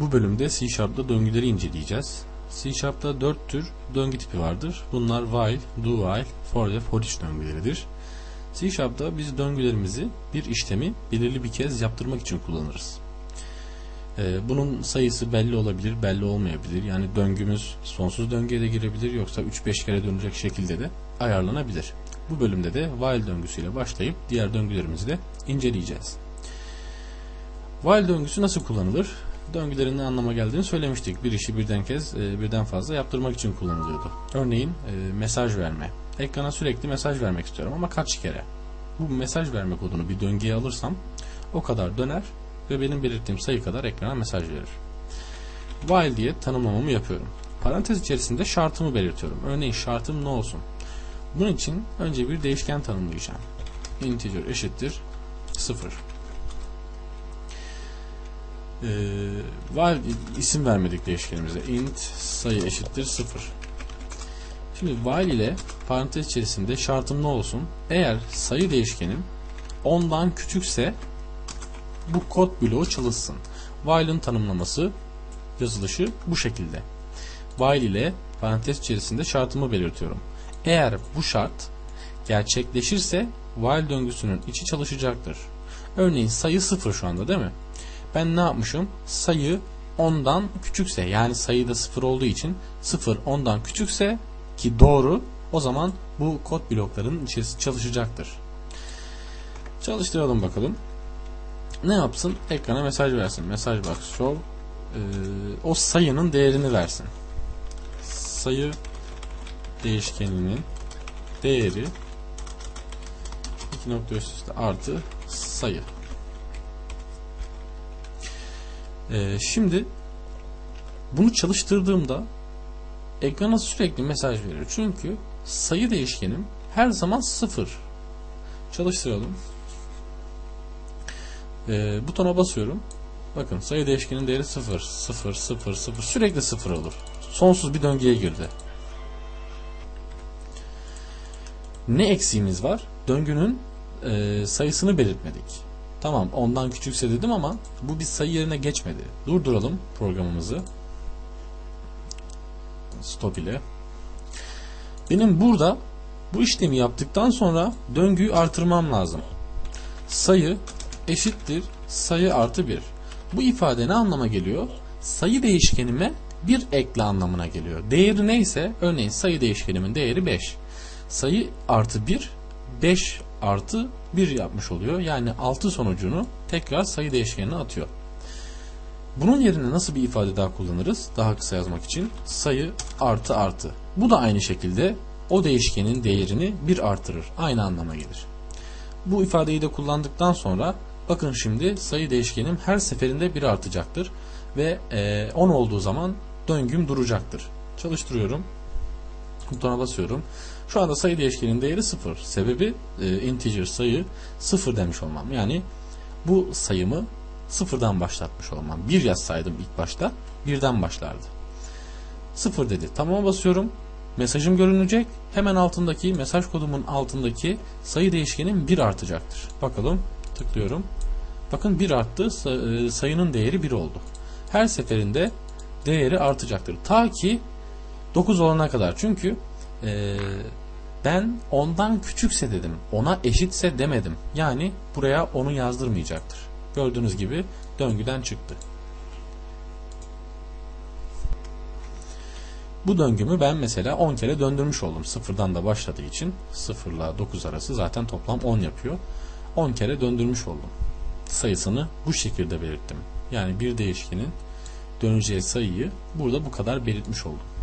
Bu bölümde C Sharp'ta döngüleri inceleyeceğiz. C Sharp'ta 4 tür döngü tipi vardır. Bunlar while, do while, for ve for each döngüleridir. C Sharp'ta biz döngülerimizi bir işlemi belirli bir kez yaptırmak için kullanırız. Ee, bunun sayısı belli olabilir, belli olmayabilir. Yani döngümüz sonsuz döngüye de girebilir yoksa 3-5 kere dönecek şekilde de ayarlanabilir. Bu bölümde de while döngüsüyle başlayıp diğer döngülerimizi de inceleyeceğiz. While döngüsü nasıl kullanılır? Döngülerin ne anlama geldiğini söylemiştik. Bir işi birden kez, e, birden fazla yaptırmak için kullanılıyordu. Örneğin e, mesaj verme. Ekrana sürekli mesaj vermek istiyorum ama kaç kere? Bu mesaj verme kodunu bir döngüye alırsam o kadar döner ve benim belirttiğim sayı kadar ekrana mesaj verir. While diye tanımlamamı yapıyorum. Parantez içerisinde şartımı belirtiyorum. Örneğin şartım ne olsun? Bunun için önce bir değişken tanımlayacağım. Integer eşittir 0. Ee, while isim vermedik değişkenimize. int sayı eşittir 0. Şimdi while ile parantez içerisinde şartım ne olsun? Eğer sayı değişkenim 10'dan küçükse bu kod bloğu çalışsın. While'ın tanımlaması yazılışı bu şekilde. While ile parantez içerisinde şartımı belirtiyorum. Eğer bu şart gerçekleşirse while döngüsünün içi çalışacaktır. Örneğin sayı 0 şu anda değil mi? Ben ne yapmışım? Sayı 10'dan küçükse yani sayıda 0 olduğu için 0 10'dan küçükse ki doğru o zaman bu kod bloklarının içerisi çalışacaktır. Çalıştıralım bakalım. Ne yapsın? Ekrana mesaj versin. Mesaj box show e, o sayının değerini versin. Sayı değişkeninin değeri 2 nokta üst üste artı sayı. Ee, şimdi bunu çalıştırdığımda ekrana sürekli mesaj verir. Çünkü sayı değişkenim her zaman sıfır. Çalıştıralım. Ee, butona basıyorum. Bakın sayı değişkenin değeri 0, 0, 0, 0 sürekli 0 olur. Sonsuz bir döngüye girdi. Ne eksiğimiz var? Döngünün e, sayısını belirtmedik. Tamam ondan küçükse dedim ama bu bir sayı yerine geçmedi. Durduralım programımızı. Stop ile. Benim burada bu işlemi yaptıktan sonra döngüyü artırmam lazım. Sayı eşittir sayı artı 1. Bu ifade ne anlama geliyor? Sayı değişkenime bir ekle anlamına geliyor. Değeri neyse örneğin sayı değişkenimin değeri 5. Sayı artı 1 5 artı 1 yapmış oluyor. Yani 6 sonucunu tekrar sayı değişkenine atıyor. Bunun yerine nasıl bir ifade daha kullanırız? Daha kısa yazmak için sayı artı artı. Bu da aynı şekilde o değişkenin değerini 1 artırır. Aynı anlama gelir. Bu ifadeyi de kullandıktan sonra bakın şimdi sayı değişkenim her seferinde 1 artacaktır. Ve e, 10 olduğu zaman döngüm duracaktır. Çalıştırıyorum. Butona basıyorum. Şu anda sayı değişkenin değeri 0. Sebebi e, integer sayı 0 demiş olmam. Yani bu sayımı sıfırdan başlatmış olmam. 1 yazsaydım ilk başta birden başlardı. 0 dedi. Tamam basıyorum. Mesajım görünecek. Hemen altındaki mesaj kodumun altındaki sayı değişkenim 1 artacaktır. Bakalım. Tıklıyorum. Bakın 1 arttı. e, Sayının değeri 1 oldu. Her seferinde değeri artacaktır. Ta ki 9 olana kadar. Çünkü ee, ben ondan küçükse dedim. Ona eşitse demedim. Yani buraya onu yazdırmayacaktır. Gördüğünüz gibi döngüden çıktı. Bu döngümü ben mesela 10 kere döndürmüş oldum. Sıfırdan da başladığı için 0 ile 9 arası zaten toplam 10 yapıyor. 10 kere döndürmüş oldum. Sayısını bu şekilde belirttim. Yani bir değişkenin döneceği sayıyı burada bu kadar belirtmiş oldum.